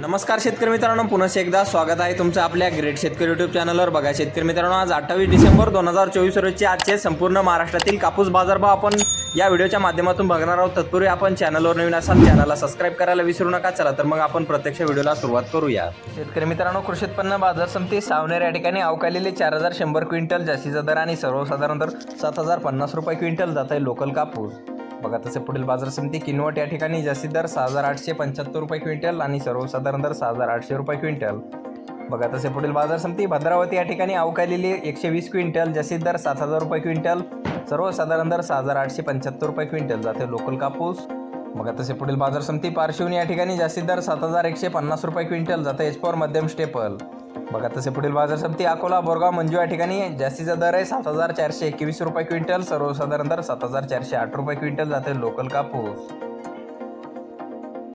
नमस्कार शेतकरी मित्रांनो पुन्हा एकदा स्वागत आहे तुमचं आपल्या ग्रेट शेतकरी युट्यूब चॅनलवर बघा शेतकरी मित्रांनो आज अठ्ठावीस डिसेंबर दोन हजार चोवीस रोजचे आजचे संपूर्ण महाराष्ट्रातील कापूस बाजारभाव आपण या व्हिडिओच्या माध्यमातून बघणार आहोत. तत्पूर्वी आपण चॅनलवर नवीन असाल चॅनलला सबस्क्राईब करायला विसरू नका. चला तर मग आपण प्रत्यक्ष व्हिडिओला सुरुवात करूया. शेतकरी मित्रांनो कृषी उत्पन्न बाजार समिती सावनेर या ठिकाणी अवकालेले चार हजार शंभर क्विंटल जास्तीचा दर आणि सर्वसाधारण दर सात हजार पन्नास रुपये क्विंटल जात आहे लोकल कापूस. बघा तसे पुढील बाजार समिती किनवट या ठिकाणी जास्तीत दर सहा हजार आठशे पंच्याहत्तर रुपये क्विंटल आणि सर्वसाधारण दर सहा हजार आठशे रुपये क्विंटल. बघा तसे पुढील बाजार समिती भद्रावती या ठिकाणी अवकालेली एकशे वीस क्विंटल जास्तीत दर सात हजार रुपये क्विंटल सर्वसाधारण दर सहा हजार आठशे पंच्याहत्तर रुपये क्विंटल. जाते लोकल कापूस. बघा तसे पुढील बाजार समिती पार्श्वनी या ठिकाणी जास्तीत दर सात हजार एकशे पन्नास रुपये क्विंटल जाते एच मध्यम स्टेपल. बघा तसे पुढील बाजार समिती अकोला बोरगाव मंजू या ठिकाणी जास्तीचा दर आहे सात हजार चारशे एकवीस रुपये क्विंटल सर्वसाधारण दर सात हजार चारशे आठ रुपये क्विंटल जाते. लोकल कापूस.